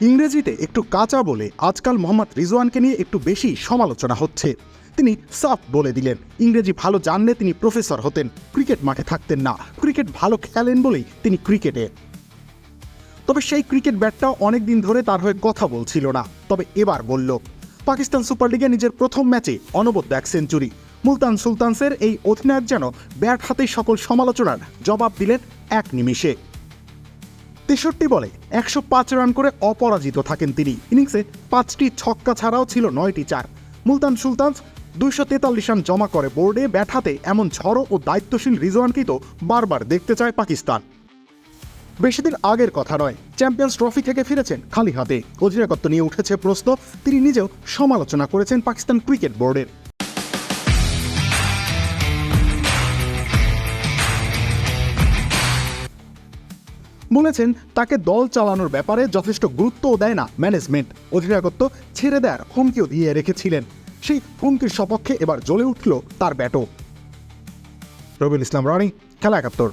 ইংরেজিতে একটু কাঁচা বলে আজকাল মোহাম্মদ রিজওয়ানকে নিয়ে একটু বেশি সমালোচনা হচ্ছে। তিনি সাফ বলে দিলেন, ইংরেজি ভালো জানলে তিনি প্রফেসর হতেন, ক্রিকেট মাঠে থাকতেন না, ক্রিকেট ভালো খেলেন বলেই তিনি ক্রিকেটে। তবে সেই ক্রিকেট ব্যাটটাও অনেক দিন ধরে তার হয়ে কথা বলছিল না, তবে এবার বলল, পাকিস্তান সুপার লিগে নিজের প্রথম ম্যাচে অনবদ্য এক সেঞ্চুরি। মুলতান সুলতানসের এই অধিনায়ক যেন ব্যাট হাতে সকল সমালোচনার জবাব দিলেন এক নিমিষে। তেষট্টি বলে একশো পাঁচ রান করে অপরাজিত থাকেন তিনি। ইনিংসে পাঁচটি ছক্কা ছাড়াও ছিল নয়টি চার। মুলতান সুলতানস দুইশো তেতাল্লিশ রান জমা করে বোর্ডে ব্যাট হাতে এমন ঝড়ো ও দায়িত্বশীল রিজওয়ানকেই তো বারবার দেখতে চায় পাকিস্তান। বেশি দিন আগের কথা নয়, চ্যাম্পিয়ন্স ট্রফি থেকে ফিরেছেন খালি হাতে। অধিনায়কত্ব নিয়ে উঠেছে প্রশ্ন, তিনি নিজেও সমালোচনা করেছেন পাকিস্তান ক্রিকেট বোর্ডের। বলেছেন, তাকে দল চালানোর ব্যাপারে যথেষ্ট গুরুত্বও দেয় না ম্যানেজমেন্ট অধিনায়কত্ব ছেড়ে দেওয়ার হুমকিও দিয়ে রেখেছিলেন। সেই হুমকির সপক্ষে এবার জ্বলে উঠল তার ব্যাটও। রবিউল ইসলাম রানি, খেলা একাত্তর।